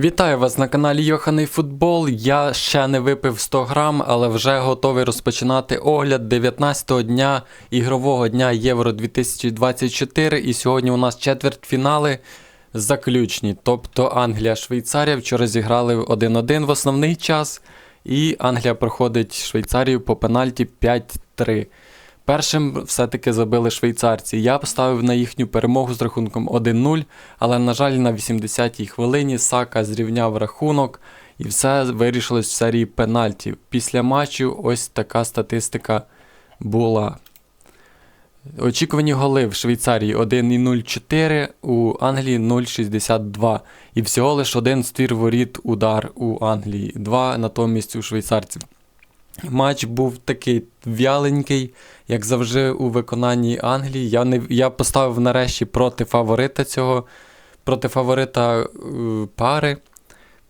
Вітаю вас на каналі Йоханий Футбол. Я ще не випив 100 грам, але вже готовий розпочинати огляд 19-го дня ігрового дня Євро 2024. І сьогодні у нас четвертьфінали заключні. Тобто Англія, Швейцарія вчора зіграли 1-1 в основний час. І Англія проходить Швейцарію по пенальті 5-3. Першим все-таки забили швейцарці. Я поставив на їхню перемогу з рахунком 1-0, але, на жаль, на 80-й хвилині Сака зрівняв рахунок і все вирішилось в серії пенальтів. Після матчу ось така статистика була. Очікувані голи в Швейцарії 1,04, у Англії 0,62. І всього лиш один ствір воріт удар у Англії, два натомість у швейцарців. Матч був такий в'яленький, як завжди у виконанні Англії. Я не, я поставив нарешті проти фаворита цього, проти фаворита е, пари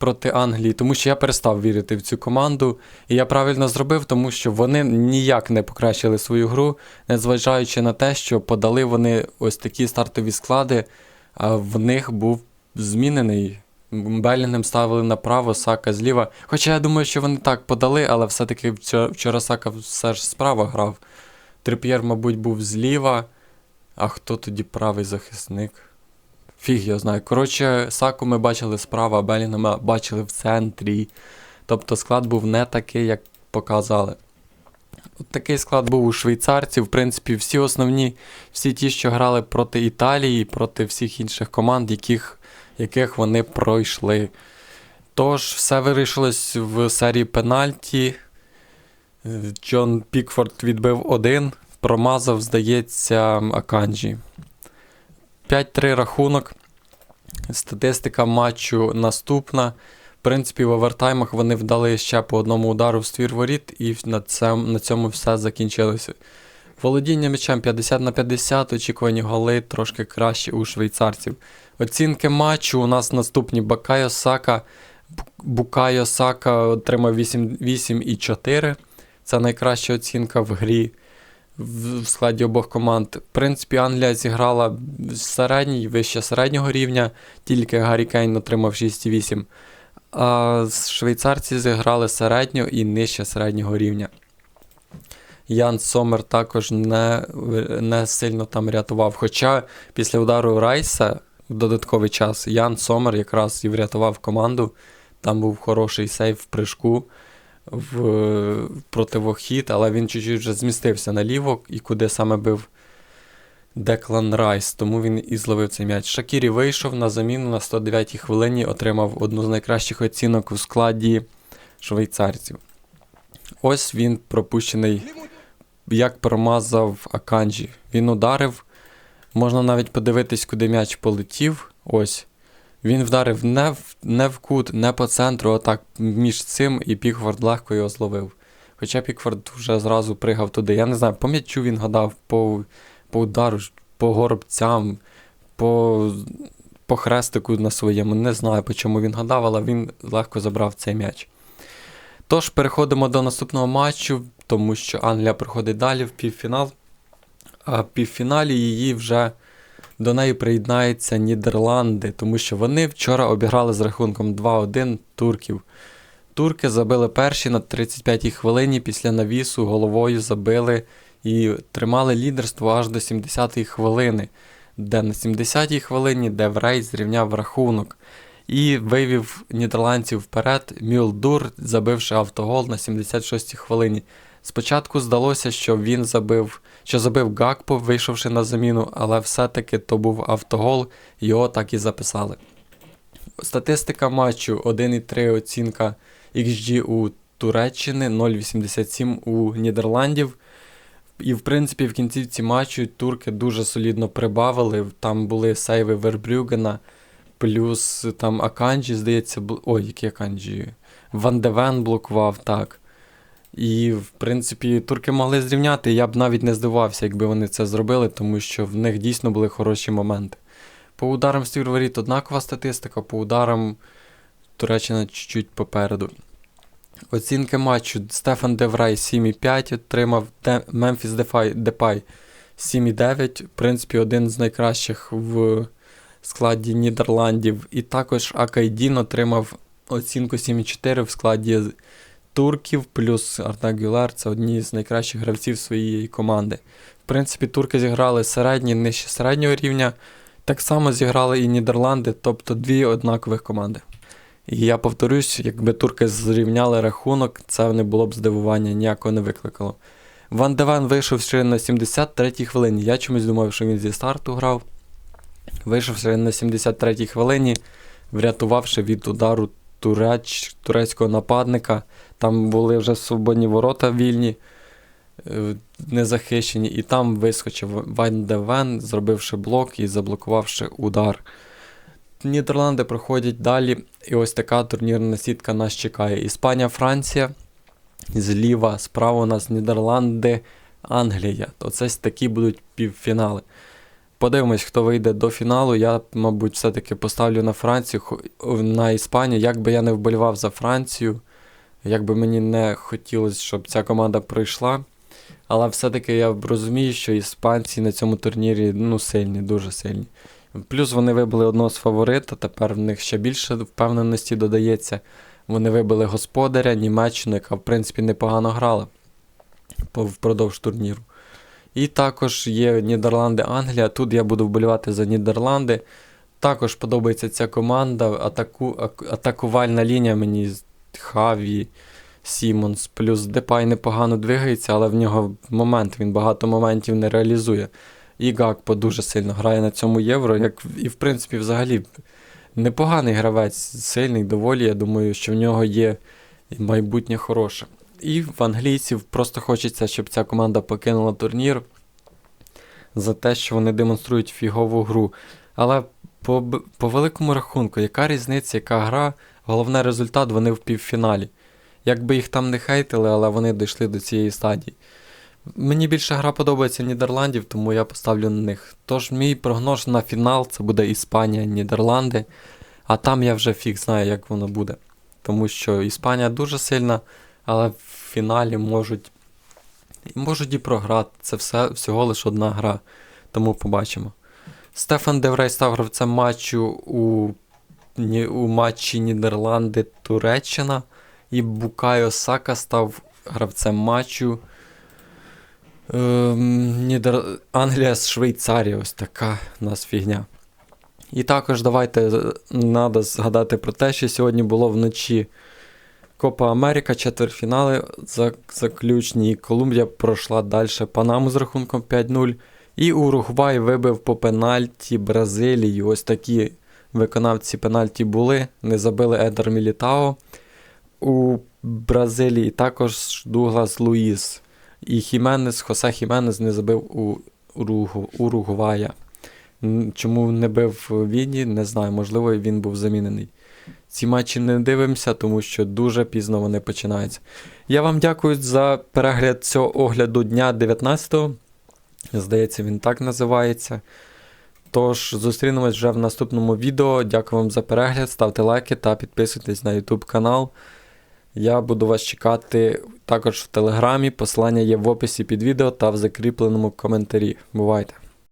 проти Англії, тому що я перестав вірити в цю команду. І я правильно зробив, тому що вони ніяк не покращили свою гру, незважаючи на те, що подали вони ось такі стартові склади, а в них був змінений. Белінгем ставили направо, Сака зліва. Хоча я думаю, що вони так подали, але все-таки вчора, Сака все ж справа грав. Трип'єр, мабуть, був зліва. А хто тоді правий захисник? Фіг я знаю. Коротше, Саку ми бачили справа, а Белінгема бачили в центрі. Тобто склад був не такий, як показали. От такий склад був у швейцарців. В принципі, всі основні, всі ті, що грали проти Італії, проти всіх інших команд, яких яких вони пройшли. Тож, все вирішилось в серії пенальті. Джон Пікфорд відбив один, промазав, здається, Аканджі. 5-3 рахунок. Статистика матчу наступна. В принципі, в овертаймах вони вдали ще по одному удару в ствір воріт, і на цьому, все закінчилося. Володіння м'ячем 50 на 50, очікувані голи трошки краще у швейцарців. Оцінки матчу у нас наступні Бакайо Сака. Букайо Сака отримав 8,4. Це найкраща оцінка в грі в складі обох команд. В принципі, Англія зіграла середній, вище середнього рівня, тільки Гаррі Кейн отримав 6,8. А швейцарці зіграли середньо і нижче середнього рівня. Ян Сомер також не не сильно там рятував. Хоча після удару Райса в додатковий час Ян Сомер якраз і врятував команду. Там був хороший сейв в прыжку в противохід, але він чуть-чуть вже змістився наліво і куди саме бив Деклан Райс, тому він і зловив цей м'яч. Шакірі вийшов на заміну на 109-й хвилині, отримав одну з найкращих оцінок у складі швейцарців. Ось він пропущений, як промазав Аканджі. Він ударив. Можна навіть подивитись, куди м'яч полетів. Ось. Він вдарив не в не в кут, не по центру, отак між цим, і Пікфорд легко його зловив. Хоча Пікфорд вже зразу пригав туди. Я не знаю, по м'ячу він гадав, по по удару, по горобцям, по по хрестику на своєму. Не знаю, по чому він гадав, але він легко забрав цей м'яч. Тож, переходимо до наступного матчу, тому що Англія проходить далі в півфінал. А в півфіналі її вже до неї приєднаються Нідерланди, тому що вони вчора обіграли з рахунком 2-1 турків. Турки забили перші на 35-й хвилині після навісу, головою забили і тримали лідерство аж до 70-ї хвилини, де на 70-й хвилині Деврей зрівняв рахунок і вивів нідерландців вперед. Мюлдур, забивши автогол на 76-й хвилині. Спочатку здалося, що він забив, що забив Гакпо, вийшовши на заміну, але все-таки то був автогол, його так і записали. Статистика матчу 1,3 оцінка XG у Туреччини, 0,87 у Нідерландів. І, в принципі, в кінцівці матчу турки дуже солідно прибавили. Там були сейви Вербрюгена, плюс там Аканджі, здається, бл... ой, які Аканджі. Ван Девен блокував так. І, в принципі, турки могли зрівняти. Я б навіть не здивувався, якби вони це зробили, тому що в них дійсно були хороші моменти. По ударам воріт однакова статистика, по ударам Туреччина чуть-чуть попереду. Оцінки матчу Стефан Деврай 7,5 отримав Мемфіс Депай 7,9. В принципі, один з найкращих в складі Нідерландів. І також Акайдін отримав оцінку 7,4 в складі турків, плюс Арта Гюлер це одні з найкращих гравців своєї команди. В принципі, турки зіграли середні, нижче середнього рівня. Так само зіграли і Нідерланди, тобто дві однакових команди. І я повторюсь, якби турки зрівняли рахунок, це не було б здивування, ніякого не викликало. Ван Девен вийшов ще на 73-й хвилині. Я чомусь думав, що він зі старту грав. Вийшов ще на 73-й хвилині, врятувавши від удару туреч, турецького нападника. Там були вже свободні ворота вільні, е, незахищені, і там вискочив Ван Девен, зробивши блок і заблокувавши удар. Нідерланди проходять далі, і ось така турнірна сітка нас чекає. Іспанія, Франція. Зліва, справа у нас Нідерланди, Англія. Оце такі будуть півфінали. Подивимось, хто вийде до фіналу. Я, мабуть, все-таки поставлю на Францію, на Іспанію. Як би я не вболівав за Францію, як би мені не хотілося, щоб ця команда пройшла. Але все-таки я розумію, що іспанці на цьому турнірі ну, сильні, дуже сильні. Плюс вони вибили одного з фаворита, тепер в них ще більше впевненості додається. Вони вибили господаря, Німеччину, яка в принципі непогано грала впродовж турніру. І також є Нідерланди, Англія. Тут я буду вболівати за Нідерланди. Також подобається ця команда. Атаку, атакувальна лінія мені Хаві, Сімонс. Плюс Депай непогано двигається, але в нього момент, він багато моментів не реалізує. І Гакпо дуже сильно грає на цьому євро, як і в принципі взагалі непоганий гравець, сильний, доволі. Я думаю, що в нього є майбутнє хороше. І в англійців просто хочеться, щоб ця команда покинула турнір за те, що вони демонструють фігову гру. Але по, по великому рахунку, яка різниця, яка гра, головне результат, вони в півфіналі. Якби їх там не хейтили, але вони дійшли до цієї стадії. Мені більше гра подобається Нідерландів, тому я поставлю на них. Тож мій прогноз на фінал це буде Іспанія, Нідерланди. А там я вже фіг знаю, як воно буде. Тому що Іспанія дуже сильна, але в фіналі можуть, можуть і програти. Це все, всього лише одна гра. Тому побачимо. Стефан Деврей став гравцем матчу у, у матчі Нідерланди-Туреччина. І Букайо Сака став гравцем матчу. Ем, Нідер... Англія з Швейцарії, ось така у нас фігня. І також давайте треба згадати про те, що сьогодні було вночі Копа Америка, четвертьфінали заключні. Колумбія пройшла далі Панаму з рахунком 5-0. І Уругвай вибив по пенальті Бразилію. Ось такі виконавці пенальті були. Не забили Едер Мілітао у Бразилії. Також Дуглас Луїс. І Хіменес, Хосе Хіменес не забив у Уругвая. Чому не бив Віді, не знаю, можливо, він був замінений. Ці матчі не дивимося, тому що дуже пізно вони починаються. Я вам дякую за перегляд цього огляду дня 19-го. Здається, він так називається. Тож, зустрінемось вже в наступному відео. Дякую вам за перегляд, ставте лайки та підписуйтесь на YouTube канал. Я буду вас чекати також в телеграмі. Посилання є в описі під відео та в закріпленому коментарі. Бувайте!